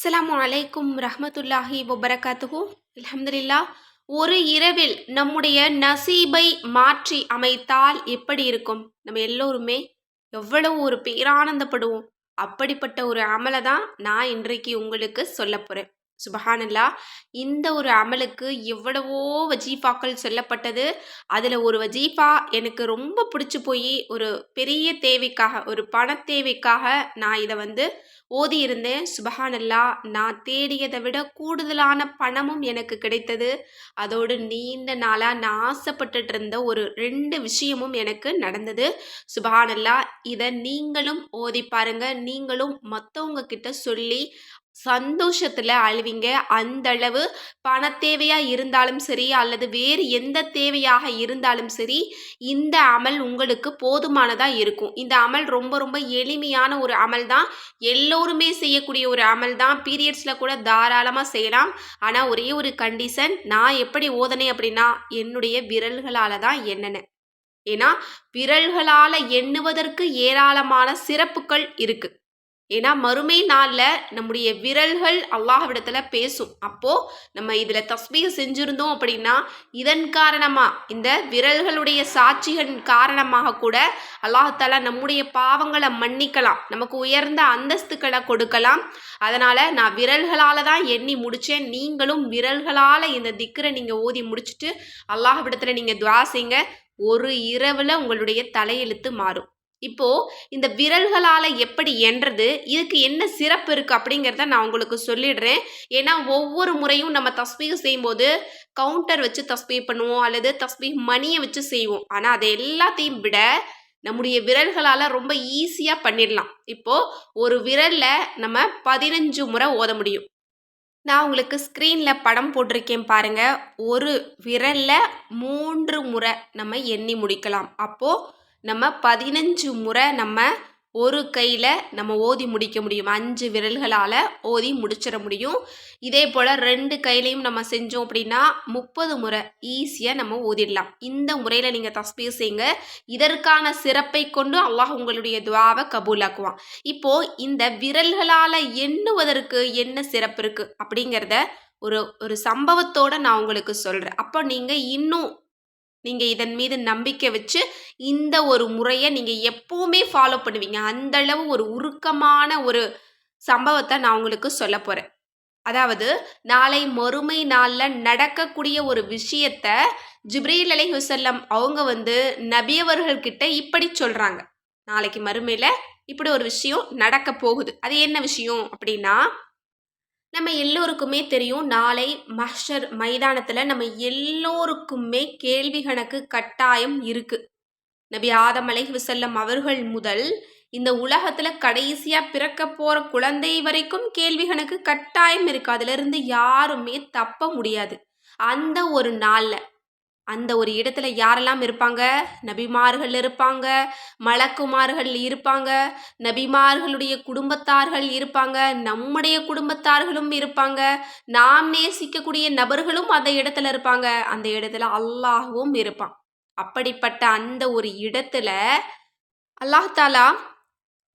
அஸ்லாம் அலைக்கும் ரஹமத்துல்லாஹி வபரகாத்துஹு. அலமதுல்லா ஒரு இரவில் நம்முடைய நசீபை மாற்றி அமைத்தால் எப்படி இருக்கும்? நம்ம எல்லோருமே எவ்வளவு ஒரு பேரானந்தப்படுவோம். அப்படிப்பட்ட ஒரு அமலை தான் நான் இன்றைக்கு உங்களுக்கு சொல்ல போகிறேன் சுபஹானல்லா. இந்த ஒரு அமலுக்கு எவ்வளவோ வஜீஃபாக்கள் சொல்லப்பட்டது. அதில் ஒரு வஜீஃபா எனக்கு ரொம்ப பிடிச்சி போய் ஒரு பெரிய தேவைக்காக ஒரு பண தேவைக்காக நான் இதை வந்து ஓதி இருந்தேன் சுபஹானல்லா நான் தேடியதை விட கூடுதலான பணமும் எனக்கு கிடைத்தது. அதோடு நீண்ட நாளாக நான் ஆசைப்பட்டுட்டு இருந்த ஒரு ரெண்டு விஷயமும் எனக்கு நடந்தது. சுபஹானல்லா இதை நீங்களும் ஓதி பாருங்க. நீங்களும் மற்றவங்க கிட்ட சொல்லி சந்தோஷத்தில் அழுவீங்க அந்த அளவு பண தேவையாக இருந்தாலும் சரி அல்லது வேறு எந்த தேவையாக இருந்தாலும் சரி இந்த அமல் உங்களுக்கு போதுமானதாக இருக்கும். இந்த அமல் ரொம்ப ரொம்ப எளிமையான ஒரு அமல் தான். எல்லோருமே செய்யக்கூடிய ஒரு அமல் தான். பீரியட்ஸில் கூட தாராளமாக செய்யலாம். ஆனால் ஒரே ஒரு கண்டிஷன் நான் எப்படி ஓதனேன் அப்படின்னா என்னுடைய விரல்களால் தான் என்னென்ன ஏன்னா விரல்களால் எண்ணுவதற்கு ஏராளமான சிறப்புகள் இருக்குது ஏன்னா மறுமை நாளில் நம்முடைய விரல்கள் அல்லாஹ்விடத்தில் பேசும். அப்போது நம்ம இதில் தஸ்மீக செஞ்சுருந்தோம் அப்படின்னா இதன் காரணமாக இந்த விரல்களுடைய சாட்சிகள் காரணமாக கூட அல்லாஹால நம்முடைய பாவங்களை மன்னிக்கலாம். நமக்கு உயர்ந்த அந்தஸ்துக்களை கொடுக்கலாம். அதனால் நான் விரல்களால் தான் எண்ணி முடித்தேன் நீங்களும் விரல்களால் இந்த திக்கரை நீங்கள் ஓதி முடிச்சுட்டு அல்லாஹ்விடத்தில் நீங்கள் துவா செய்யுங்க ஒரு இரவில் உங்களுடைய தலையெழுத்து மாறும். இப்போ இந்த விரல்களால் எப்படி என்றது இதுக்கு என்ன சிறப்பு இருக்குது அப்படிங்கிறத நான் உங்களுக்கு சொல்லிடுறேன். ஏன்னா ஒவ்வொரு முறையும் நம்ம தஸ்மீக செய்யும்போது கவுண்டர் வச்சு தஸ்பீக் பண்ணுவோம் அல்லது தஸ்பீக் மணியை வச்சு செய்வோம். ஆனால் அதை எல்லாத்தையும் விட நம்முடைய விரல்களால் ரொம்ப ஈஸியாக பண்ணிடலாம். இப்போது ஒரு விரலில் நம்ம பதினஞ்சு முறை ஓத முடியும். நான் உங்களுக்கு ஸ்க்ரீனில் படம் போட்டிருக்கேன் பாருங்கள் ஒரு விரலில் மூன்று முறை நம்ம எண்ணி முடிக்கலாம். அப்போது நம்ம பதினஞ்சு முறை நம்ம ஒரு கையில் நம்ம ஓதி முடிக்க முடியும். அஞ்சு விரல்களால் ஓதி முடிச்சிட முடியும். இதே போல் ரெண்டு கையிலையும் நம்ம செஞ்சோம் அப்படின்னா முப்பது முறை ஈஸியாக நம்ம ஓதிடலாம். இந்த முறையில் நீங்கள் தஸ்பீர் செய்யுங்க. இதற்கான சிறப்பை கொண்டு அல்லாஹ் உங்களுடைய துவாவை கபூலாக்குவான். இப்போது இந்த விரல்களால் எண்ணுவதற்கு என்ன சிறப்பு இருக்குது அப்படிங்கிறத ஒரு ஒரு சம்பவத்தோடு நான் உங்களுக்கு சொல்கிறேன் அப்போ நீங்கள் இன்னும் நீங்கள் இதன் மீது நம்பிக்கை வச்சு இந்த ஒரு முறையை நீங்கள் எப்போவுமே ஃபாலோ பண்ணுவீங்க. அந்தளவு ஒரு உருக்கமான ஒரு சம்பவத்தை நான் உங்களுக்கு சொல்ல போகிறேன் அதாவது நாளை மறுமை நாளில் நடக்கக்கூடிய ஒரு விஷயத்த ஜிப்ரீல் அலை ஹுசல்லம் அவங்க வந்து நபியவர்கள்கிட்ட இப்படி சொல்கிறாங்க நாளைக்கு மறுமையில் இப்படி ஒரு விஷயம் நடக்க போகுது. அது என்ன விஷயம் அப்படின்னா நம்ம எல்லோருக்குமே தெரியும் நாளை மஹர் மைதானத்தில் நம்ம எல்லோருக்குமே கேள்வி கணக்கு கட்டாயம் இருக்குது நபி ஆதம் அலைஹிவசல்லம் அவர்கள் முதல் இந்த உலகத்தில் கடைசியாக பிறக்க போகிற குழந்தை வரைக்கும் கேள்வி கணக்கு கட்டாயம் இருக்குது அதிலிருந்து யாருமே தப்ப முடியாது. அந்த ஒரு நாளில் அந்த ஒரு இடத்துல யாரெல்லாம் இருப்பாங்க? நபிமார்கள் இருப்பாங்க மலக்குமார்கள் இருப்பாங்க நபிமார்களுடைய குடும்பத்தார்கள் இருப்பாங்க நம்முடைய குடும்பத்தார்களும் இருப்பாங்க நாம் நேசிக்கக்கூடிய நபர்களும் அந்த இடத்துல இருப்பாங்க. அந்த இடத்துல அல்லாஹும் இருப்பான். அப்படிப்பட்ட அந்த ஒரு இடத்துல அல்லாஹாலா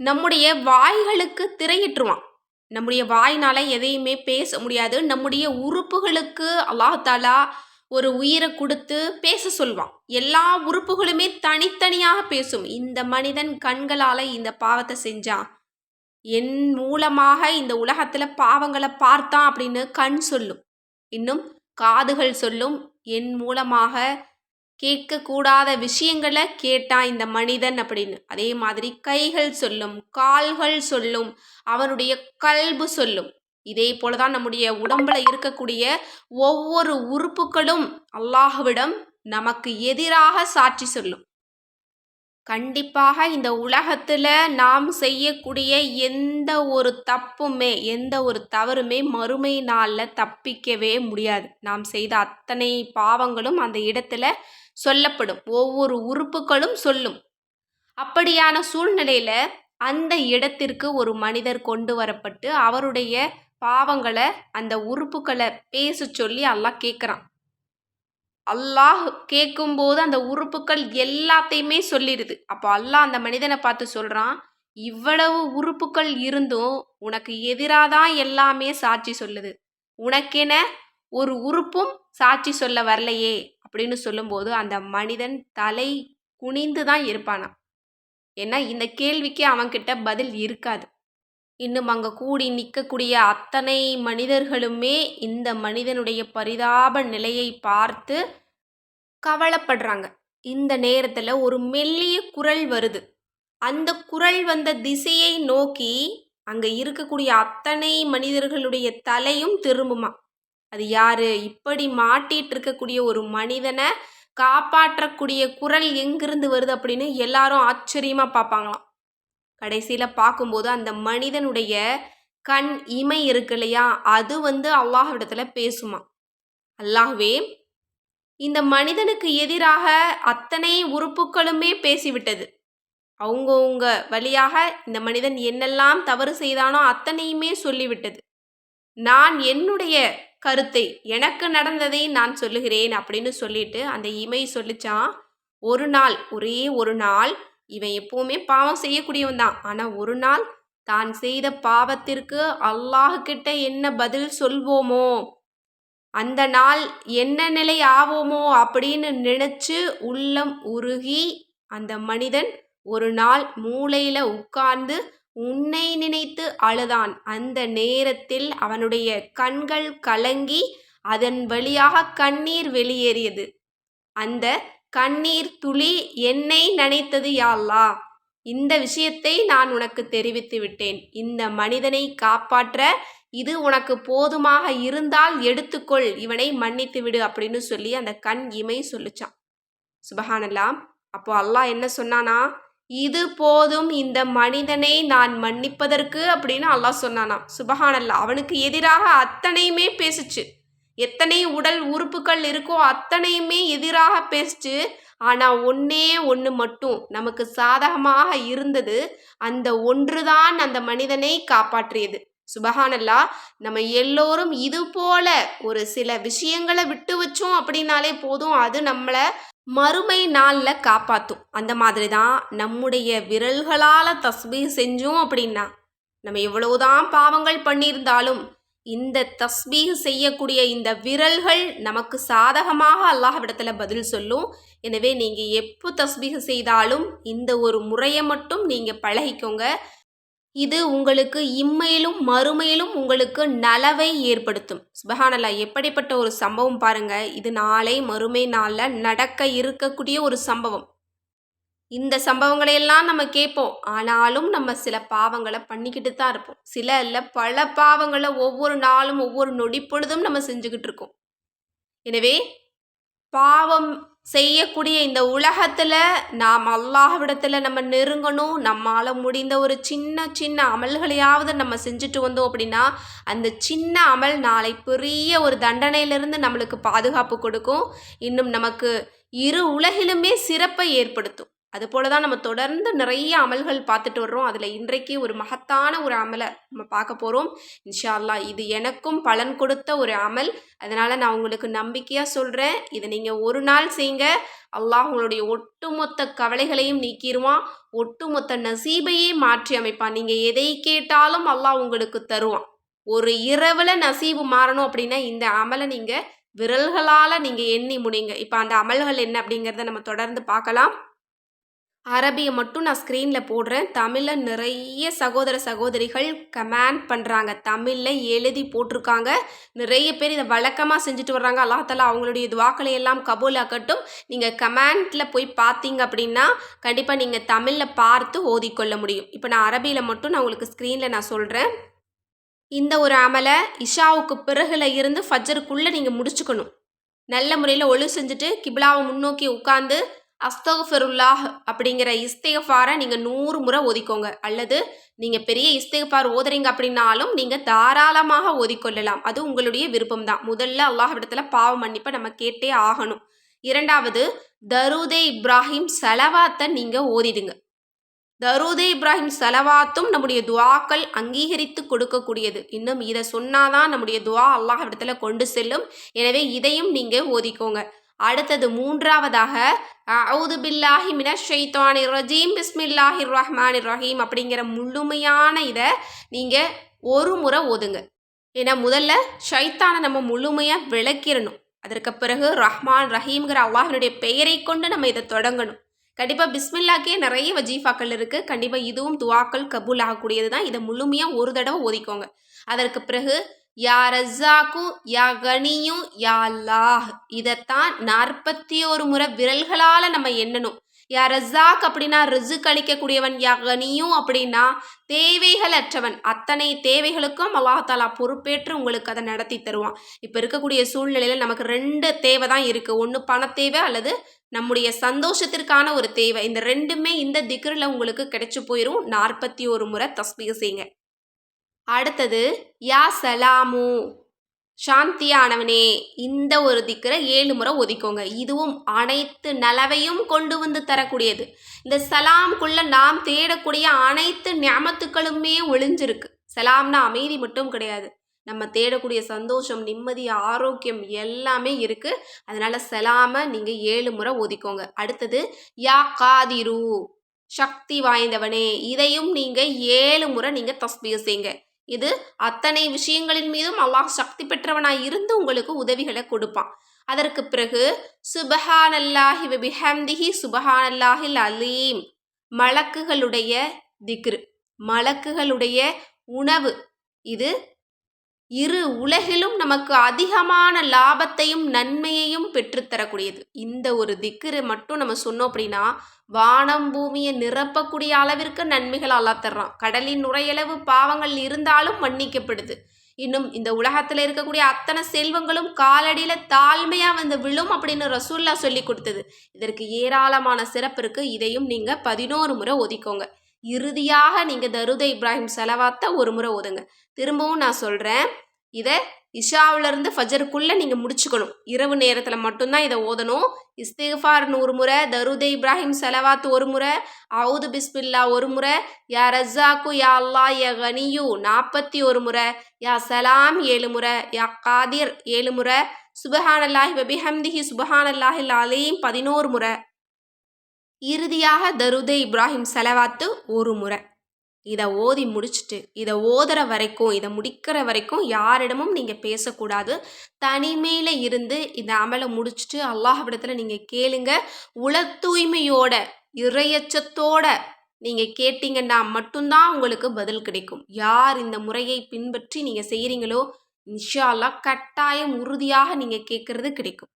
நம்முடைய வாய்களுக்கு திரையிட்டுருவான். நம்முடைய வாய்னால எதையுமே பேச முடியாது. நம்முடைய உறுப்புகளுக்கு அல்லாஹாலா ஒரு உயிரை கொடுத்து பேச சொல்வான். எல்லா உறுப்புகளுமே தனித்தனியாக பேசும். இந்த மனிதன் கண்களால் இந்த பாவத்தை செஞ்சான். என் மூலமாக இந்த உலகத்தில் பாவங்களை பார்த்தான் அப்படின்னு கண் சொல்லும். இன்னும் காதுகள் சொல்லும். என் மூலமாக கேட்கக்கூடாத விஷயங்களை கேட்டான் இந்த மனிதன் அப்படின்னு. அதே மாதிரி கைகள் சொல்லும் கால்கள் சொல்லும் அவனுடைய கல்பு சொல்லும். இதே போல தான் நம்முடைய உடம்புல இருக்கக்கூடிய ஒவ்வொரு உறுப்புகளும் அல்லாஹுவிடம் நமக்கு எதிராக சாட்சி சொல்லும். கண்டிப்பாக இந்த உலகத்தில் நாம் செய்யக்கூடிய எந்த ஒரு தப்புமே எந்த ஒரு தவறுமே மறுமை நாளில் தப்பிக்கவே முடியாது. நாம் செய்த அத்தனை பாவங்களும் அந்த இடத்துல சொல்லப்படும். ஒவ்வொரு உறுப்புகளும் சொல்லும். அப்படியான சூழ்நிலையில் அந்த இடத்திற்கு ஒரு மனிதர் கொண்டு வரப்பட்டு அவருடைய பாவங்களை அந்த உறுப்புகளை பேச சொல்லி அல்லாஹ் கேட்குறான் அல்லாஹ் கேட்கும்போது அந்த உறுப்புகள் எல்லாத்தையுமே சொல்லிடுது அப்போ அல்லாஹ் அந்த மனிதனை பார்த்து சொல்கிறான் இவ்வளவு உறுப்புக்கள் இருந்தும் உனக்கு எதிராக தான் எல்லாமே சாட்சி சொல்லுது. உனக்கென ஒரு உறுப்பும் சாட்சி சொல்ல வரலையே அப்படின்னு சொல்லும்போது அந்த மனிதன் தலை குனிந்து தான் இருப்பானான் ஏன்னா இந்த கேள்விக்கு அவன்கிட்ட பதில் இருக்காது. இன்னும் அங்கே கூடி நிற்கக்கூடிய அத்தனை மனிதர்களுமே இந்த மனிதனுடைய பரிதாப நிலையை பார்த்து கவலைப்படுறாங்க. இந்த நேரத்தில் ஒரு மெல்லிய குரல் வருது. அந்த குரல் வந்த திசையை நோக்கி அங்கே இருக்கக்கூடிய அத்தனை மனிதர்களுடைய தலையும் திரும்புமா. அது யாரு? இப்படி மாட்டிட்டு இருக்கக்கூடிய ஒரு மனிதனை காப்பாற்றக்கூடிய குரல் எங்கிருந்து வருது அப்படின்னு எல்லாரும் ஆச்சரியமாக பார்ப்பாங்களாம். கடைசியில் பார்க்கும்போது அந்த மனிதனுடைய கண் இமை இருக்கு இல்லையா? அது வந்து அல்லாஹ்விடத்தில் பேசுமா? அல்லாஹ்வே இந்த மனிதனுக்கு எதிராக அத்தனை உறுப்புகளுமே பேசிவிட்டது. அவங்கவுங்க வழியாக இந்த மனிதன் என்னெல்லாம் தவறு செய்தானோ அத்தனையுமே சொல்லிவிட்டது. நான் என்னுடைய கருத்தை எனக்கு நடந்ததை நான் சொல்லுகிறேன் அப்படின்னு சொல்லிட்டு அந்த இமை சொல்லிச்சான். ஒரு நாள் ஒரே ஒரு நாள் இவன் எப்பவுமே பாவம் செய்யக்கூடியவன் தான். ஆனால் ஒரு நாள் தான் செய்த பாவத்திற்கு அல்லாஹ் கிட்ட என்ன பதில் சொல்வோமோ அந்த நாள் என்ன நிலை ஆவோமோ அப்படின்னு நினைச்சு உள்ளம் உருகி அந்த மனிதன் ஒரு நாள் மூளையில உட்கார்ந்து உன்னை நினைத்து அழுதான். அந்த நேரத்தில் அவனுடைய கண்கள் கலங்கி அதன் வழியாக கண்ணீர் வெளியேறியது. அந்த கண்ணீர் துளி என்னை நினைத்தது யாழ்லா? இந்த விஷயத்தை நான் உனக்கு தெரிவித்து விட்டேன். இந்த மனிதனை காப்பாற்ற இது உனக்கு போதுமாக இருந்தால் எடுத்துக்கொள். இவனை மன்னித்து விடு அப்படின்னு சொல்லி அந்த கண் இமை சொல்லிச்சான் சுபஹானல்லாம் அப்போ அல்லாஹ் என்ன சொன்னானா? இது போதும் இந்த மனிதனை நான் மன்னிப்பதற்கு அப்படின்னு அல்லாஹ் சொன்னானா சுபஹானல்லா அவனுக்கு எதிராக அத்தனையுமே பேசுச்சு. எத்தனை உடல் உறுப்புகள் இருக்கோ அத்தனையுமே எதிராக பேசிச்சு. ஆனால் ஒன்றே ஒன்று மட்டும் நமக்கு சாதகமாக இருந்தது. அந்த ஒன்றுதான் அந்த மனிதனை காப்பாற்றியது. சுபஹானல்லா நம்ம எல்லோரும் இது போல ஒரு சில விஷயங்களை விட்டு வச்சோம் அப்படின்னாலே போதும். அது நம்மளை மறுமை நாளில் காப்பாற்றும் அந்த மாதிரி தான் நம்முடைய விரல்களால் தஸ்பீ செஞ்சோம் அப்படின்னா நம்ம எவ்வளவுதான் பாவங்கள் பண்ணியிருந்தாலும் இந்த தஸ்பீஹ் செய்யக்கூடிய இந்த விரல்கள் நமக்கு சாதகமாக அல்லாஹ்விடத்தில் பதில் சொல்லும். எனவே நீங்கள் எப்போ தஸ்பீஹ் செய்தாலும் இந்த ஒரு முறையை மட்டும் நீங்கள் பழகிக்கோங்க. இது உங்களுக்கு இம்மையிலும் மறுமையிலும் உங்களுக்கு நலவை ஏற்படுத்தும். சுபஹானல்லா எப்படிப்பட்ட ஒரு சம்பவம் பாருங்கள் இது நாளை மறுமை நாளில் நடக்க இருக்கக்கூடிய ஒரு சம்பவம். இந்த சம்பவங்களையெல்லாம் நம்ம கேட்போம். ஆனாலும் நம்ம சில பாவங்களை பண்ணிக்கிட்டு தான் இருப்போம். சில இல்லை பல பாவங்களை ஒவ்வொரு நாளும் ஒவ்வொரு நொடி பொழுதும் நம்ம செஞ்சுக்கிட்டு இருக்கோம். எனவே பாவம் செய்யக்கூடிய இந்த உலகத்தில் நாம் அல்லாஹ்விடத்தில் நம்ம நெருங்கணும். நம்மால் முடிந்த ஒரு சின்ன சின்ன அமல்களையாவது நம்ம செஞ்சுட்டு வந்தோம் அப்படின்னா அந்த சின்ன அமல் நாளை பெரிய ஒரு தண்டனையிலிருந்து நம்மளுக்கு பாதுகாப்பு கொடுக்கும். இன்னும் நமக்கு இரு உலகிலுமே சிறப்பை ஏற்படுத்தும். அதுபோல தான் நம்ம தொடர்ந்து நிறைய அமல்கள் பார்த்துட்டு வர்றோம். அதில் இன்றைக்கு ஒரு மகத்தான ஒரு அமலை நம்ம பார்க்க போகிறோம் இன்ஷா அல்லா இது எனக்கும் பலன் கொடுத்த ஒரு அமல். அதனால் நான் உங்களுக்கு நம்பிக்கையாக சொல்கிறேன் இதை நீங்கள் ஒரு நாள் செய்யுங்க. அல்லாஹ் உங்களுடைய ஒட்டுமொத்த கவலைகளையும் நீக்கிடுவான் ஒட்டுமொத்த நசீபையே மாற்றி அமைப்பான். நீங்கள் எதை கேட்டாலும் அல்லாஹ் உங்களுக்கு தருவான். ஒரு இரவில் நசீபு மாறணும் அப்படின்னா இந்த அமலை நீங்கள் விரல்களால் நீங்கள் எண்ணி முடிங்க. இப்போ அந்த அமல்கள் என்ன அப்படிங்கிறத நம்ம தொடர்ந்து பார்க்கலாம். அரபியை மட்டும் நான் ஸ்க்ரீனில் போடுறேன். தமிழில் நிறைய சகோதர சகோதரிகள் கமெண்ட் பண்ணுறாங்க தமிழில் எழுதி போட்டிருக்காங்க. நிறைய பேர் இதை வழக்கமாக செஞ்சுட்டு வர்றாங்க. அல்லாஹாலா அவங்களுடைய துவாக்களை எல்லாம் கபூலாக்கட்டும். நீங்கள் கமெண்ட்டில் போய் பார்த்தீங்க அப்படின்னா கண்டிப்பாக நீங்கள் தமிழில் பார்த்து ஓதிக்கொள்ள முடியும். இப்போ நான் அரபியில் மட்டும் நான் உங்களுக்கு ஸ்க்ரீனில் நான் சொல்கிறேன் இந்த ஒரு அமலை இஷாவுக்கு பிறகுல இருந்து ஃபஜருக்குள்ளே நீங்கள் முடிச்சுக்கணும். நல்ல முறையில் ஒழு செஞ்சுட்டு கிபிலாவை முன்னோக்கி உட்காந்து அஸ்தகுஃபருல்லாஹ் அப்படிங்கிற இஸ்தேஃபாரை நீங்கள் நூறு முறை ஒதுக்கோங்க. அல்லது நீங்கள் பெரிய இஸ்தேஃபார் ஓதுறீங்க அப்படின்னாலும் நீங்கள் தாராளமாக ஓதிக்கொள்ளலாம் அது உங்களுடைய விருப்பம் தான் முதல்ல அல்லாஹ்விடத்தில் பாவ மன்னிப்பை நம்ம கேட்டே ஆகணும். இரண்டாவது தருதே இப்ராஹிம் செலவாத்தை நீங்கள் ஓதிடுங்க. தருதே இப்ராஹிம் செலவாத்தும் நம்முடைய துவாக்கள் அங்கீகரித்து கொடுக்கக்கூடியது. இன்னும் இதை சொன்னாதான் நம்முடைய துவா அல்லாஹ் இடத்துல கொண்டு செல்லும். எனவே இதையும் நீங்கள் ஓதிக்கோங்க. அடுத்தது மூன்றாவதாக அவுது பில்லாஹி மினஷ் ஷைத்தானி ரஜீம் பிஸ்மில்லாஹிர் ரஹ்மானிர் ரஹீம் அப்படிங்கிற முழுமையான இதை நீங்கள் ஒரு முறை ஓதுங்க. ஏன்னா முதல்ல ஷைத்தானை நம்ம முழுமையாக விளக்கிடணும் அதற்கு பிறகு ரஹ்மான் ரஹீம்ங்கிற அல்லாஹினுடைய பெயரை கொண்டு நம்ம இதை தொடங்கணும். கண்டிப்பாக பிஸ்மில்லாக்கே நிறைய வஜீஃபாக்கள் இருக்குது கண்டிப்பாக இதுவும் துவாக்கள் கபூல் ஆகக்கூடியது தான். இதை முழுமையாக ஒரு தடவை ஓதிக்கோங்க. அதற்கு பிறகு யா ரஸ்ஸாக்கு யா கனியும் யா அல்லாஹ். இதைத்தான் நாற்பத்தி ஒரு முறை விரல்களால் நம்ம எண்ணணும். யா ரஸ்ஸாக் அப்படின்னா ரிசு கழிக்கக்கூடியவன் யா கனியும் அப்படின்னா தேவைகள் அற்றவன் அத்தனை தேவைகளுக்கும் அல்லாஹாலா பொறுப்பேற்று உங்களுக்கு அதை நடத்தி தருவான். இப்போ இருக்கக்கூடிய சூழ்நிலையில் நமக்கு ரெண்டு தேவை தான் இருக்குது ஒன்று பண தேவை அல்லது நம்முடைய சந்தோஷத்திற்கான ஒரு தேவை. இந்த ரெண்டுமே இந்த திக்ரில் உங்களுக்கு கிடைச்சி போயிடும் நாற்பத்தி ஒரு முறை தஸ்பீக செய்யுங்க அடுத்தது யா சலாமு. சாந்தியானவனே இந்த ஒரு திக்கரை ஏழு முறை ஒதிக்கோங்க இதுவும் அனைத்து நலவையும் கொண்டு வந்து தரக்கூடியது. இந்த சலாம்குள்ள நாம் தேடக்கூடிய அனைத்து ஞாபத்துக்களுமே ஒளிஞ்சிருக்கு. சலாம்னா அமைதி மட்டும் கிடையாது. நம்ம தேடக்கூடிய சந்தோஷம் நிம்மதி ஆரோக்கியம் எல்லாமே இருக்குது அதனால் செலாமை நீங்கள் ஏழு முறை ஒதிக்கோங்க அடுத்தது யா காதிரு. சக்தி வாய்ந்தவனே இதையும் நீங்கள் ஏழு முறை நீங்கள் தஸ்பீக செய்ங்க இது அத்தனை விஷயங்களின் மீதும் அல்லாஹ் சக்தி பெற்றவனாய் இருந்து உங்களுக்கு உதவிகளை கொடுப்பான். அதற்கு பிறகு சுபஹானல்லாஹி பிஹம்திஹி அலீம் மலக்குகளுடைய திக்ரு மலக்குகளுடைய உணவு. இது இரு உலகிலும் நமக்கு அதிகமான லாபத்தையும் நன்மையையும் பெற்றுத்தரக்கூடியது இந்த ஒரு திக்கிற மட்டும் நம்ம சொன்னோம் அப்படின்னா வானம் பூமியை நிரப்பக்கூடிய அளவிற்கு நன்மைகள் அல்லா தர்றான் கடலின் நுரையளவு பாவங்கள் இருந்தாலும் மன்னிக்கப்படுது. இன்னும் இந்த உலகத்தில் இருக்கக்கூடிய அத்தனை செல்வங்களும் காலடியில் தாழ்மையாக வந்து விழும் அப்படின்னு ரசூல்லா சொல்லி கொடுத்தது. இதற்கு ஏராளமான சிறப்பு இருக்குது இதையும் நீங்கள் பதினோரு முறை ஒதுக்கோங்க. இறுதியாக நீங்கள் தருதை இப்ராஹிம் செலவாத்தை ஒரு முறை ஓதுங்க. திரும்பவும் நான் சொல்கிறேன் இதை இஷாவிலேருந்து ஃபஜருக்குள்ளே நீங்கள் முடிச்சுக்கணும். இரவு நேரத்தில் மட்டும்தான் இதை ஓதணும். இஸ்திஃபார் நூறு முறை தருதே இப்ராஹிம் செலவாத் ஒரு முறை அவுது பிஸ்மில்லா ஒரு முறை யா ரஸ்ஸாக்கு யா அல்லா யா கனியு நாற்பத்தி ஒரு முறை யா சலாம் ஏழு முறை யா காதிர் ஏழு முறை சுபஹானல்லாஹி பபிஹம்திஹி சுபஹானல்லாஹில் அலீம் பதினோரு முறை. இறுதியாக தருதே இப்ராஹிம் செலவாத்து ஒரு முறை. இதை ஓதி முடிச்சுட்டு இதை ஓதுற வரைக்கும் இதை முடிக்கிற வரைக்கும் யாரிடமும் நீங்கள் பேசக்கூடாது. தனிமையில் இருந்து இந்த அமலை முடிச்சுட்டு அல்லாஹ்விடத்தில் நீங்கள் கேளுங்க. உல தூய்மையோட இறையச்சத்தோட நீங்கள் கேட்டிங்கன்னா மட்டும்தான் உங்களுக்கு பதில் கிடைக்கும். யார் இந்த முறையை பின்பற்றி நீங்கள் செய்கிறீங்களோ இன்ஷா கட்டாயம் உறுதியாக நீங்கள் கேட்குறது கிடைக்கும்.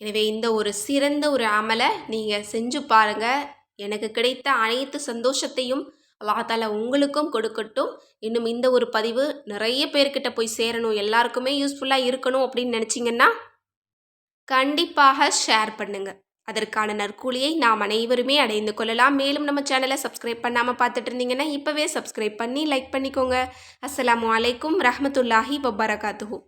எனவே இந்த ஒரு சிறந்த ஒரு அமலை நீங்கள் செஞ்சு பாருங்கள் எனக்கு கிடைத்த அனைத்து சந்தோஷத்தையும் அல்லாஹால உங்களுக்கும் கொடுக்கட்டும். இன்னும் இந்த ஒரு பதிவு நிறைய பேர்கிட்ட போய் சேரணும். எல்லாருக்குமே யூஸ்ஃபுல்லாக இருக்கணும் அப்படின்னு நினச்சிங்கன்னா கண்டிப்பாக ஷேர் பண்ணுங்கள் அதற்கான நற்கூலியை நாம் அனைவருமே அடைந்து கொள்ளலாம். மேலும் நம்ம சேனலை சப்ஸ்கிரைப் பண்ணாமல் பார்த்துட்டு இருந்தீங்கன்னா இப்போவே சப்ஸ்கிரைப் பண்ணி லைக் பண்ணிக்கோங்க. அஸ்லாம் வலைக்கும் ரஹமத்துல்லாஹி வபரகாத்துஹூ.